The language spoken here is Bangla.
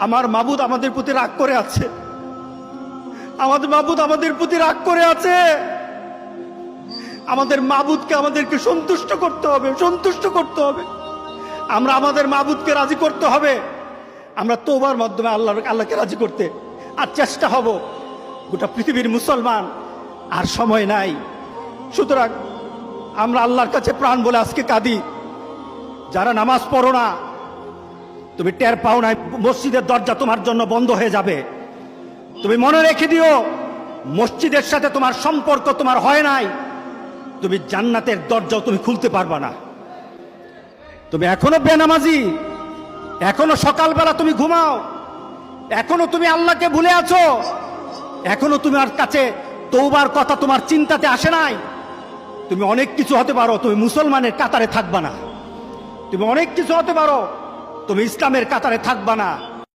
আমার মাবুদ আমাদের প্রতি রাগ করে আছে। আমাদের মাবুদ আমাদের প্রতি রাগ করে আছে। আমাদের মাবুদকে আমাদেরকে সন্তুষ্ট করতে হবে, সন্তুষ্ট করতে হবে। আমরা আমাদের মাবুদকে রাজি করতে হবে। আমরা তোবার মাধ্যমে আল্লাহ, আল্লাহকে রাজি করতে আর চেষ্টা হব। গোটা পৃথিবীর মুসলমান আর সময় নাই। সুতরাং আমরা আল্লাহর কাছে প্রাণ বলে আজকে কাঁদি। যারা নামাজ পড়ো না তুমি টের পাও নাই, মসজিদের দরজা তোমার জন্য বন্ধ হয়ে যাবে। তুমি মনে রেখে দিও, মসজিদের সাথে তোমার সম্পর্ক তোমার হয় নাই। তুমি জান্নাতের দরজাও তুমি খুলতে পারবা না। তুমি এখনও বেনামাজি, এখনও সকালবেলা তুমি ঘুমাও, এখনও তুমি আল্লাহকে ভুলে আছো, এখনও তুমি আর কাছে তৌবার কথা তোমার চিন্তাতে আসে নাই। তুমি অনেক কিছু হতে পারো, তুমি মুসলমানের কাতারে থাকবা না। তুমি অনেক কিছু হতে পারো তুমি ইসলামের কাতারে থাকবা না।